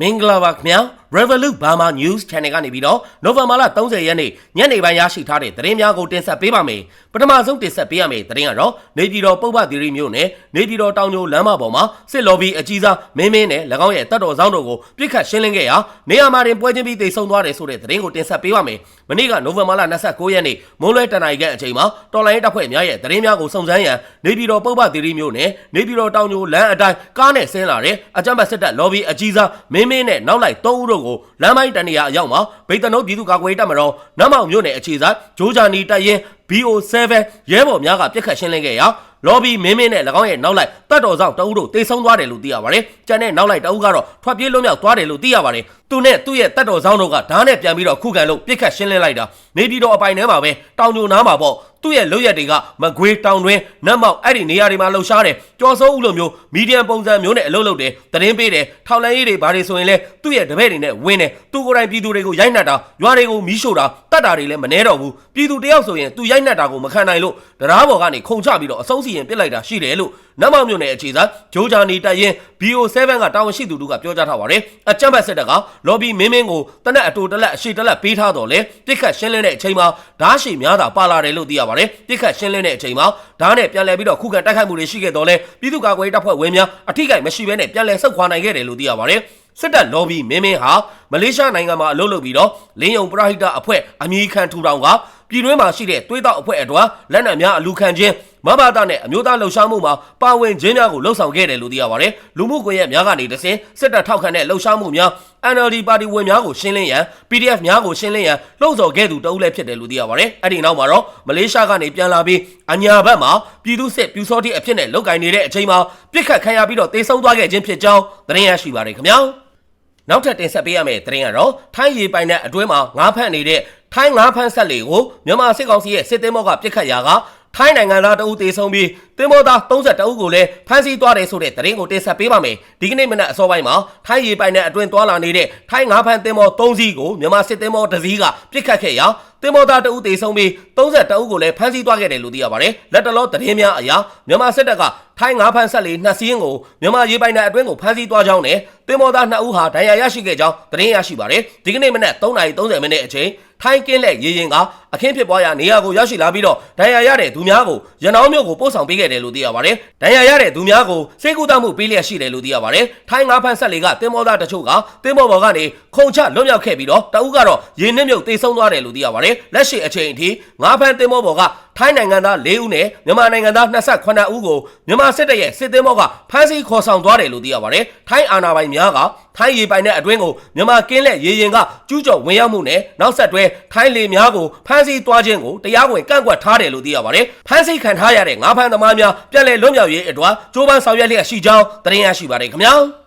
မင်္ဂလာပါခင်ဗျာ Revolut Burma News Channel ကနေပြီးတော့နိုဝင်ဘာလ30ရက်နေ့ညနေပိုင်းရရှိထားတဲ့သတင်းများကိုတင်ဆက်ပေးပါမယ်ပထမဆုံးတင်ဆက်ပေးရမယ့်သတင်းကတော့နေပြည်တော်ပုဗ္ဗသီရိမြို့နယ်နေပြည်တော်တောင်ကျိုလမ်းမပေါ်မှာစစ်လော်ဘီအကြီးစားမင်းမင်းနဲ့၎င်းရဲ့တပ်တော်ဆောင်တို့ကိုပြစ်ခတ်ရှင်းလင်းခဲ့ရာနေရာမှာတင်ပွဲချင်းပြီးတိတ်ဆုံသွားတယ်ဆိုတဲ့သတင်းကိုတင်ဆက်ပေးပါမယ်မနေ့ကနိုဝင်ဘာလ29ရက်နေ့မိုးလွဲတနင်္လာရီကအချိန်မှာတော်လိုင်းတပ်ဖွဲ့များရဲ့သတင်းများကိုစုံစမ်းရန်နေပြည်တော်ပုဗ္ဗသီရိမြို့နယ်နေပြည်တော်တောင်ကျိုလမ်းအတိုင်းကားနဲ့ဆင်းလာတဲ့အကြမ်းဖက်စစ်တပ်လော်ဘီအကြီးစားမင်းမင်းနဲ့နောက်လိုက်3ဦးတို့ကိုလမ်းပိုင်းတနေရာအရောက်မှာဗိတ်တနုတ်ပြည်သူ့ကာကွယ်ရေးတပ်မတော်နတ်မောင်မြို့နယ်အခြေစိုက်ဂျိုးဂျာနီတပ်ရင်း BO7 ရဲဘော်များကပြစ်ခတ်ရှင်းလင်းခဲ့ရာလော်ဘီမင်းမင်းနဲ့၎င်းရဲ့နောက်လိုက်တပ်တော်ဆောင်တအုပ်တို့တေဆုံးသွားတယ်လို့သိရပါတယ်။ကျန်တဲ့နောက်လိုက်တအုပ်ကတော့ထွက်ပြေးလွတ်မြောက်သွားတယ်လို့သိရပါတယ်။သူနဲ့သူ့ရဲ့တပ်တော်ဆောင်တို့ကဓာတ်နဲ့ပြန်ပြီးတော့ခုခံလို့ပြစ်ခတ်ရှင်းလင်းလိုက်တာနေပြည်တော်အပိုင်ထဲမှာပဲတောင်ညိုနားမှာပေါ့သူ့ရဲ့လွတ်ရက်တွေကမကွေးတောင်တွင်းနတ်မောက်အဲ့ဒီနေရာတွေမှာလှုပ်ရှားတယ်ကြော်စိုးဦးလိုမျိုးမီဒီယံပုံစံမျိုးနဲ့အလုပ်လုပ်တယ်သတင်းပေးတယ်ထောက်လန်းရေးတွေဘာတွေဆိုရင်လဲသူ့ရဲ့တပည့်တွေနဲ့ဝင်းတယ်သူကိုယ်တိုင်ပြည်သူတွေကိုရိုက်နှက်တာရွာတွေကိုမီးရှို့တာတတ်တာတွေလည်းမနှဲတော့ဘူးပြည်သူတယောက်ဆိုရင်သူရိုက်နှက်တာကိုမခံနိုင်လို့တရားဘော်ကနေခုံချပြီးတော့အဆုံးစီရင်ပစ်လိုက်တာရှိတယ်လို့နတ်မောက်မြို့နယ်အခြေစားဂျိုးဂျာနီတပ်ရင်း BO7 ကတာဝန်ရှိသူတို့ကပြောကြားထားပါတယ်အကြမ်းဖက်စစ်တပ်က လော်ဘီမင်းမင်းကိုတနက်အတူတလက်အရှိတလက်ပေးထားတော့လေပြစ်ခတ်ရှင်းလင်းတဲ့အချိန်မှာဓာတ်ရှိများတာပါလာတယ်လို့သိရပါတယ်ပြစ်ခတ်ရှင်းလင်းတဲ့အချိန်မှာဓာတ်နဲ့ပြန်လည်ပြီးတော့ခုခံတိုက်ခိုက်မှုတွေရှိခဲ့တော့လေပြည်သူ့ကာကွယ်ရေးတပ်ဖွဲ့ဝင်များအထိကိမရှိဘဲနဲ့ပြန်လည်ဆုတ်ခွာနိုင်ခဲ့တယ်လို့သိရပါတယ်စစ်တပ်လော်ဘီမင်းမင်းဟာမလေးရှားနိုင်ငံမှာအလုပ်လုပ်ပြီးတော့လင်းယုံပရာဟိတအဖွဲ့အမည်ခံထူထောင်က ပြည်တွင်းမှာရှိတဲ့သွေးတောက်အဖွဲ့အတွက်လက်နက်များအလူခံခြင်းမဘာသာနဲ့အမျိုးသားလှုပ်ရှားမှုမှာပါဝင်ခြင်းများကိုလှုံ့ဆော်ခဲ့တယ်လို့သိရပါတယ်လူမှုကွန်ရက်များကနေတဆင်စစ်တပ်ထောက်ခံတဲ့လှုပ်ရှားမှုများ NLD ပါတီဝင်များကိုရှင်းလင်းရန် PDF များကိုရှင်းလင်းရန်လှုံ့ဆော်ခဲ့သူတဦးလည်းဖြစ်တယ်လို့သိရပါတယ်အဲ့ဒီနောက်မှာတော့မလေးရှားကနေပြန်လာပြီးအညာဘက်မှာပြည်သူစစ်ပြူစောတိအဖြစ်နဲ့လုတ်ကင်နေတဲ့အချိန်မှာပြစ်ခတ်ခံရပြီးတော့တေဆုံးသွားခဲ့ခြင်းဖြစ်ကြောင်းသတင်းရရှိပါတယ်ခင်ဗျာနောက်ထပ်တင်ဆက်ပေးရမယ့်သတင်းကတော့ထိုင်းရေပိုင်တဲ့အတွင်းမှာငါးဖက်နေတဲ့ ထိုင်းငါးဖက်ဆက်လေကိုမြန်မာစစ်ကောင်စီရဲ့စစ်သည်မောကပြစ်ခတ်ရာကထိုင်းနိုင်ငံသားတအုပ်တေဆုံးပြီး တင်မောသား32ဦးကိုလည်းဖမ်းဆီးသွားတယ်ဆိုတဲ့သတင်းကိုတင်ဆက်ပေးပါမယ်ဒီကနေ့မနက်အစောပိုင်းမှာထိုင်းရေပိုင်တဲ့အတွင်းသွားလာနေတဲ့ထိုင်းငါးဖက်တင်မော3စီးကိုမြန်မာစစ်တင်မောတစ်စီးကပြစ်ခတ်ခဲ့ရာတင်မောသားတအုပ်တေဆုံးပြီး32ဦးကိုလည်းဖမ်းဆီးသွားခဲ့တယ်လို့သိရပါတယ်လက်တလောသတင်းများအရမြန်မာစစ်တပ်ကထိုင်းငါးဖက်ဆက်လေနှစ်စီးကိုမြန်မာရေပိုင်တဲ့အတွင်းကိုဖမ်းဆီးသွားကြောင်းနဲ့တင်မောသား2ဦးဟာဒဏ်ရာရရှိခဲ့ကြောင်းသတင်းရရှိပါတယ်ဒီကနေ့မနက်3:30မိနစ်အချိန်ထိုင်းကင်းလက်ရေရင်ကအခင်းဖြစ်ပွားရာနေရာကိုရောက်ရှိလာပြီးတော့ဒဏ်ရာရတဲ့သူများကိုရနောင်းမြို့ကိုပို့ဆောင်ပေးခဲ့တယ်လို့သိရပါတယ်။ဒဏ်ရာရတဲ့သူများကိုစေကူတမှုပေးလျက်ရှိတယ်လို့သိရပါတယ်။ထိုင်းငါးဖန်ဆက်လေကတင်မောသားတချို့ကတင်မောဘော်ကနေခုံချလွတ်မြောက်ခဲ့ပြီးတော့တအုပ်ကတော့ရေနစ်မြုပ်တေဆုံးသွားတယ်လို့သိရပါတယ်။လက်ရှိအချိန်အထိငါးဖန်တင်မောဘော်က ထိုင်းနိုင်ငံသား၄ဦးနဲ့မြန်မာနိုင်ငံသား28ဦးကိုမြန်မာစစ်တပ်ရဲ့စစ်သည်မောကဖမ်းဆီးခေါ်ဆောင်သွားတယ်လို့သိရပါတယ်။ထိုင်းအာဏာပိုင်များကထိုင်းရေပိုင်တဲ့အတွင်းကိုမြန်မာကင်းလက်ရေရင်ကကျူးကျော်ဝင်ရောက်မှုနဲ့နောက်ဆက်တွဲထိုင်းလေများကိုဖမ်းဆီးသွားခြင်းကိုတရားဝင်ကန့်ကွက်ထားတယ်လို့သိရပါတယ်။ဖမ်းဆီးခံထားရတဲ့ငါးဖမ်းသမားများပြည်လဲလွတ်မြောက်ရေးအတွက်ကြိုးပမ်းဆောင်ရွက်လျက်ရှိကြောင်းသတင်းရရှိပါတယ်ခင်ဗျာ။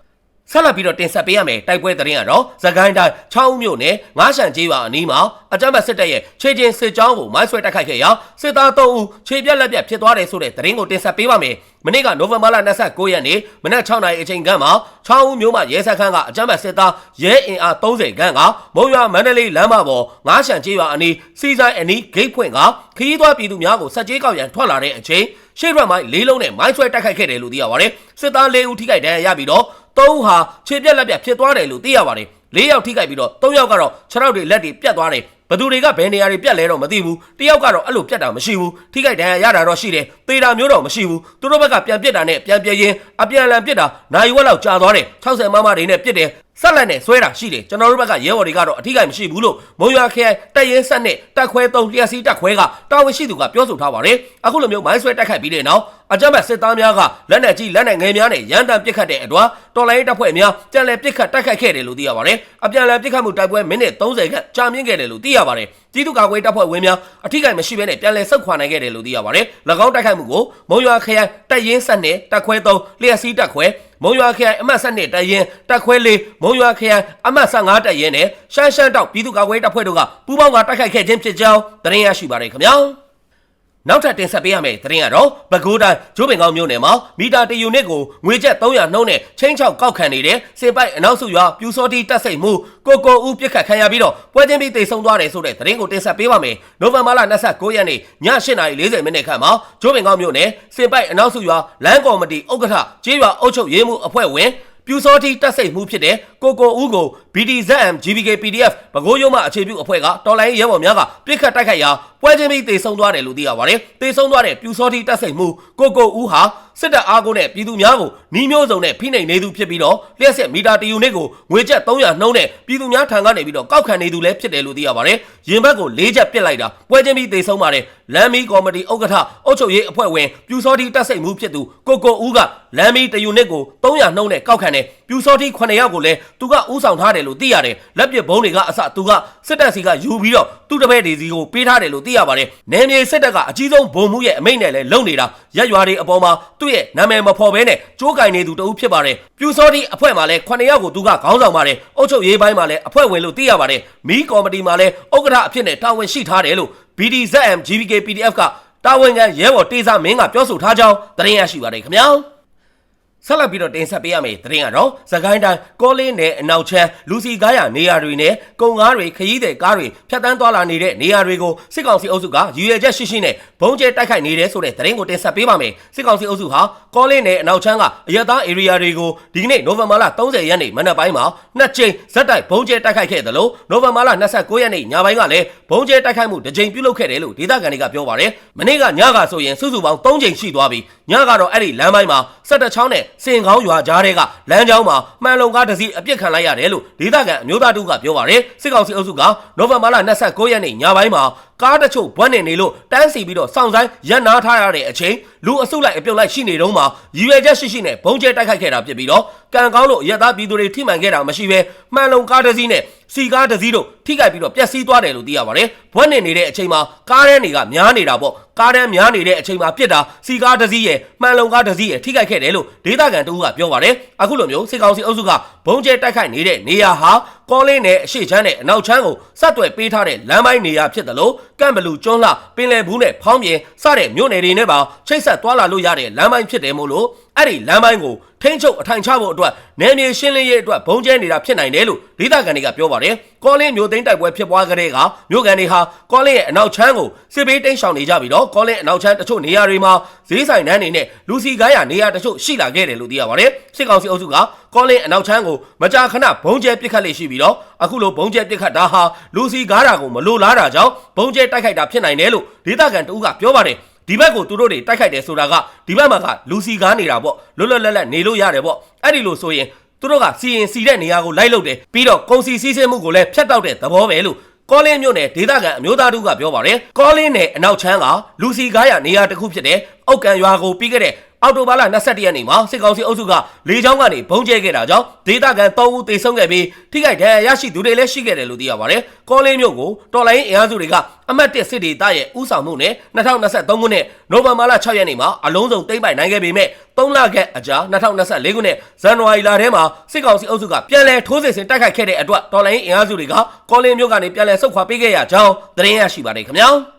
ဆက်လက်ပြီးတော့တင်ဆက်ပေးရမယ်တိုက်ပွဲသတင်းကတော့သခိုင်းတိုင်း6ဦးမြို့နယ်ငါးရှန်ကျေးရွာအနီးမှာအကြမ်းဖက်စစ်တပ်ရဲ့ခြေချင်းစစ်ကြောင်းကိုမိုင်းဆွဲတိုက်ခိုက်ခဲ့ရာစစ်သား3ဦးခြေပြက်လက်ပြက်ဖြစ်သွားတယ်ဆိုတဲ့သတင်းကိုတင်ဆက်ပေးပါမယ်။မနေ့ကနိုဝင်ဘာလ29ရက်နေ့မနက်6နာရီအချိန်ခန့်မှာ6ဦးမြို့မှာရဲစခန်းကအကြမ်းဖက်စစ်သားရဲအင်အား30ခန်းကမုံရွာမန္တလေးလမ်းမပေါ်ငါးရှန်ကျေးရွာအနီးစီဆိုင်အနီးဂိတ်ဖွင့်ကခရီးသွားပြည်သူများကိုစက်ကြေးကောက်ရန်ထွက်လာတဲ့အချိန်ရှေ့ရွက်မိုင်းလေးလုံးနဲ့မိုင်းဆွဲတိုက်ခိုက်ခဲ့တယ်လို့သိရပါတယ်။စစ်သား၄ဦးထိခိုက်ဒဏ်ရာရပြီးတော့ သုံးဦးဟာခြေပြက်လက်ပြက်ဖြစ်သွားတယ်လို့သိရပါတယ်၄ယောက်ထိခိုက်ပြီးတော့၃ယောက်ကတော့ခြေထောက်တွေလက်တွေပြတ်သွားတယ်ဘသူတွေကဘယ်နေရာတွေပြတ်လဲတော့မသိဘူးတယောက်ကတော့အဲ့လိုပြတ်တာမရှိဘူးထိခိုက်ဒဏ်ရာရတာတော့ရှိတယ်သေတာမျိုးတော့မရှိဘူးသူတို့ဘက်ကပြန်ပြစ်တာနဲ့ပြန်ပြရင်အပြန်အလှန်ပြစ်တာနိုင်ဝက်လောက်ကြာသွားတယ်60မမတွေနဲ့ပြစ်တယ် ဆက်လက်နဲ့ဆွဲတာရှိတယ်ကျွန်တော်တို့ဘက်ကရဲဘော်တွေကတော့အထီးကိမရှိဘူးလို့မုံရွာခရိုင်တပ်ရင်းဆက်နဲ့တပ်ခွဲ3လျှက်စီးတပ်ခွဲကတာဝန်ရှိသူကပြောဆိုထားပါတယ်အခုလိုမျိုးမိုင်းဆွဲတိုက်ခိုက်ပြီးတဲ့နောက်အကြမ်းဖက်စစ်သားများကလက်နက်ကြီးလက်နက်ငယ်များနဲ့ရန်တမ်းပစ်ခတ်တဲ့အတွက်တော်လိုင်းတပ်ဖွဲ့များပြန်လည်ပစ်ခတ်တိုက်ခိုက်ခဲ့တယ်လို့သိရပါတယ်အပြန်လည်ပစ်ခတ်မှုတိုက်ပွဲမိနစ်30ခန့်ကြာမြင့်ခဲ့တယ်လို့သိရပါတယ်ပြည်သူ့ကာကွယ်တပ်ဖွဲ့ဝင်များအထီးကိမရှိဘဲနဲ့ပြန်လည်ဆုတ်ခွာနိုင်ခဲ့တယ်လို့သိရပါတယ်၎င်းတိုက်ခိုက်မှုကိုမုံရွာခရိုင်တပ်ရင်းဆက်နဲ့တပ်ခွဲ3လျှက်စီးတပ်ခွဲ မုံရွာခရိုင်အမှတ်7နဲ့တပ်ရင်းတပ်ခွဲ၄မုံရွာခရိုင်အမှတ်15တပ်ရင်းနဲ့ရှမ်းရှမ်းတောက်ပြည်သူ့ကာကွယ်တပ်ဖွဲ့တို့ကပူးပေါင်းကတိုက်ခိုက်ခဲ့ခြင်းဖြစ်ကြောင်းသတင်းရရှိပါတယ်ခင်ဗျာ နောက်ထပ်တင်ဆက်ပေးရမယ့်သတင်းကတော့ပဲခူးတိုင်းကျိုးပင်ကောင်းမြို့နယ်မှာမီတာတယူနစ်ကိုငွေကျပ်300နှုန်းနဲ့ချင်းချောက်ကောက်ခံနေတဲ့စင်ပိုက်အနောက်စုရွာပြူစောတိတက်စိတ်မှုကိုကိုဦးပြစ်ခတ်ခံရပြီးတော့ပွဲချင်းပြီးတိတ်ဆုံးသွားတယ်ဆိုတဲ့သတင်းကိုတင်ဆက်ပေးပါမယ်။နိုဝင်ဘာလ29ရက်နေ့ည8:40မိနစ်ခန့်မှာကျိုးပင်ကောင်းမြို့နယ်စင်ပိုက်အနောက်စုရွာလမ်းကော်မတီဥက္ကဋ္ဌကျေးရွာအုပ်ချုပ်ရေးမှုအဖွဲ့ဝင်ပြူစောတိတက်စိတ်မှုဖြစ်တဲ့ကိုကိုဦးကို BDZM GBK PDF ဘကိုးရုံးမှအခြေပြုအဖွဲ့ကတော်လိုင်းရဲဘော်များကပြစ်ခတ်တိုက်ခိုက်ရာပွဲချင်းပြီးတေဆုံးသွားတယ်လို့သိရပါတယ်။တေဆုံးသွားတဲ့ပြူစောတိတက်စိတ်မှုကိုကိုဦးဟာစစ်တပ်အားကိုနဲ့ပြည်သူများကိုနှီးမျိုးစုံနဲ့ဖိနှိပ်နေသူဖြစ်ပြီးတော့လျှက်ဆက်မီတာတယူနစ်ကိုငွေကျပ်300နှုံးနဲ့ပြည်သူများထံကနေပြီးတော့ကောက်ခံနေသူလည်းဖြစ်တယ်လို့သိရပါတယ်။ရင်ဘတ်ကို၄ချက်ပစ်လိုက်တာပွဲချင်းပြီးတေဆုံးပါတယ်။လမ်းမီကော်မတီဥက္ကဋ္ဌအုပ်ချုပ်ရေးအဖွဲ့ဝင်ပြူစောတိတက်စိတ်မှုဖြစ်သူကိုကိုဦးကလမ်းမီတယူနစ်ကို300နှုံးနဲ့ကောက်ခံတယ်ပြူစောတိ9ယောက်ကိုလည်းသူကဥဆောင်ထားတယ်လို့သိရတယ်။လက်ပစ်ဘုံတွေကအစသူကစစ်တပ်စီကယူပြီးတော့ သူ့တပည့်တွေစီကိုပေးထားတယ်လို့သိရပါတယ်။နယ်မြေစစ်တပ်ကအကြီးဆုံးဘုံမှုရဲ့အမိန့်နဲ့လည်းလုံနေတာရက်ရွာတွေအပေါ်မှာသူ့ရဲ့နာမည်မဖော်ဘဲနဲ့ကြိုးကင်နေသူတဦးဖြစ်ပါတယ်။ပြူစောတိအဖွဲ့မှာလည်း9ယောက်ကိုသူကခေါင်းဆောင်ပါတယ်။အုပ်ချုပ်ရေးပိုင်းမှာလည်းအဖွဲ့ဝင်လို့သိရပါတယ်။မီးကော်မတီမှာလည်းဥက္ကဋ္ဌအဖြစ်နဲ့တာဝန်ရှိထားတယ်လို့ BDZM GBK PDF ကတာဝန်ခံရဲဘော်တေးစားမင်းကပြောဆိုထားကြောင်းသတင်းရရှိပါတယ်ခင်ဗျာ။ ဆက်လက်ပြီးတော့တင်ဆက်ပေးရမယ့်သတင်းကတော့သခိုင်းတိုင်းကောလင်းနယ်အနောက်ချမ်းလူစီကားရနေရာတွေနဲ့ကုန်ကားတွေခရီးသည်ကားတွေဖြတ်တန်းသွားလာနေတဲ့နေရာတွေကိုစစ်ကောင်စီအုပ်စုကရည်ရွယ်ချက်ရှိရှိနဲ့ဘုံကျဲတိုက်ခိုက်နေတယ်ဆိုတဲ့သတင်းကိုတင်ဆက်ပေးပါမယ်စစ်ကောင်စီအုပ်စုဟာကောလင်းနယ်အနောက်ချမ်းကအရသာ area တွေကိုဒီကနေ့နိုဝင်ဘာလ30ရက်နေ့မနက်ပိုင်းမှာနှစ်ကြိမ်ဇက်တိုက်ဘုံကျဲတိုက်ခိုက်ခဲ့တယ်လို့နိုဝင်ဘာလ29ရက်နေ့ညပိုင်းကလည်းဘုံကျဲတိုက်ခိုက်မှုတစ်ကြိမ်ပြုလုပ်ခဲ့တယ်လို့ဒေသခံတွေကပြောပါတယ်မနေ့ကညကဆိုရင်စုစုပေါင်း3ကြိမ်ရှိသွားပြီညကတော့အဲ့ဒီလမ်းပိုင်းမှာ17ချောင်းနဲ့စင်ကောင်းရွာကြားတဲ့ကလမ်းကြောင်းမှာမှန်လုံကားတစ်စီးအပြစ်ခံလိုက်ရတယ်လို့ဒေသခံအမျိုးသားတူကပြောပါတယ်စစ်ကောင်စီအုပ်စုကနိုဝင်ဘာလ29ရက်နေ့ညပိုင်းမှာ ကားတချို့ဘွက်နေနေလို့တန်းစီပြီးတော့စောင့်ဆိုင်ရပ်နားထားရတဲ့အချိန်လူအစုလိုက်အပြုတ်လိုက်ရှိနေတုန်းမှာရည်ရွယ်ချက်ရှိရှိနဲ့ဘုံကျဲတိုက်ခိုက်ခဲ့တာဖြစ်ပြီးတော့ကံကောင်းလို့ရက်သားပြည်သူတွေထိမှန်ခဲ့တာမရှိဘဲမှန်လုံကားတစ်စီးနဲ့စီကားတစ်စီးတို့ထိခိုက်ပြီးတော့ပျက်စီးသွားတယ်လို့သိရပါတယ်ဘွက်နေနေတဲ့အချိန်မှာကားထဲတွေကများနေတာပေါ့ကားထဲများနေတဲ့အချိန်မှာပြစ်တာစီကားတစ်စီးရဲ့မှန်လုံကားတစ်စီးရဲ့ထိခိုက်ခဲ့တယ်လို့ဒေသခံတဦးကပြောပါတယ်အခုလိုမျိုးစစ်ကောင်စီအုပ်စုကဘုံကျဲတိုက်ခိုက်နေတဲ့နေရာဟာ ကောလင်းနယ်အရှိချမ်းနဲ့အနောက်ချမ်းကိုဆက်သွယ်ပေးထားတဲ့လမ်းပိုင်းနေရာဖြစ်တယ်လို့ကန့်ဘလူကျွန်းလှပင်လယ်ဘူးနဲ့ဖောင်းပြင်စတဲ့မြို့နယ်တွေနဲ့ပါချိတ်ဆက်သွားလာလို့ရတဲ့လမ်းပိုင်းဖြစ်တယ်မို့လို့ အဲ့ဒီလမ်းပိုင်းကိုထိန်းချုပ်အထိုင်ချဖို့အတွက်နယ်မြေရှင်းလင်းရေးအတွက်ဘုံကျဲနေတာဖြစ်နိုင်တယ်လို့ဒေသခံတွေကပြောပါတယ်ကောလင်းမြို့သိမ်းတိုက်ပွဲဖြစ်ပွားကြတဲ့ကမြို့ကန်တွေဟာကောလင်းရဲ့အနောက်ချမ်းကိုစစ်ပေးတိမ်းရှောင်နေကြပြီးတော့ကောလင်းအနောက်ချမ်းတချို့နေရာတွေမှာဈေးဆိုင်တန်းတွေနဲ့လူစီကားရနေရာတချို့ရှိလာခဲ့တယ်လို့သိရပါတယ်စစ်ကောင်စီအုပ်စုကကောလင်းအနောက်ချမ်းကိုမကြာခဏဘုံကျဲပစ်ခတ်လေရှိပြီးတော့အခုလိုဘုံကျဲပစ်ခတ်တာဟာလူစီကားတာကိုမလိုလားတာကြောင့်ဘုံကျဲတိုက်ခိုက်တာဖြစ်နိုင်တယ်လို့ဒေသခံတဦးကပြောပါတယ် ဒီဘက်ကိုသူတို့တွေတိုက်ခိုက်တယ်ဆိုတာကဒီဘက်မှာကလူစီကားနေတာပေါ့လွတ်လွတ်လပ်လပ်နေလို့ရတယ်ပေါ့အဲ့ဒီလိုဆိုရင်သူတို့ကစီရင်စီတဲ့နေရာကိုလိုက်လုပ်တယ်ပြီးတော့ကုန်စီစီးဆင်းမှုကိုလည်းဖျက်တောက်တဲ့သဘောပဲလို့ကောလင်းမြို့နယ်ဒေသခံအမျိုးသားတို့ကပြောပါတယ်ကောလင်းနယ်အနောက်ချမ်းကလူစီကားရနေရာတစ်ခုဖြစ်တဲ့အောက်ကန်ရွာကိုပြီးခဲ့တဲ့ အောက်တိုဘာလ22ရက်နေ့မှာစစ်ကောင်စီအုပ်စုကလေကြောင်းကနေဘုံကျဲခဲ့တာကြောင့်ဒေသခံ3ဦးသေဆုံးခဲ့ပြီးထိခိုက်ဒဏ်ရာရရှိသူတွေလည်းရှိခဲ့တယ်လို့သိရပါတယ်။ကောလင်းမြို့ကိုတော်လိုင်းအင်အားစုတွေကအမတ်1စစ်ဒေသရဲ့ဥဆောင်မှုနဲ့2023ခုနှစ်နိုဝင်ဘာလ6ရက်နေ့မှာအလုံးစုံသိမ်းပိုက်နိုင်ခဲ့ပေမဲ့3လခန့်အကြာ2024ခုနှစ်ဇန်နဝါရီလထဲမှာစစ်ကောင်စီအုပ်စုကပြန်လည်ထိုးစစ်ဆင်တိုက်ခိုက်ခဲ့တဲ့အတွက်တော်လိုင်းအင်အားစုတွေကကောလင်းမြို့ကနေပြန်လည်ဆုတ်ခွာပေးခဲ့ရကြောင်းသတင်းရရှိပါတယ်ခင်ဗျာ။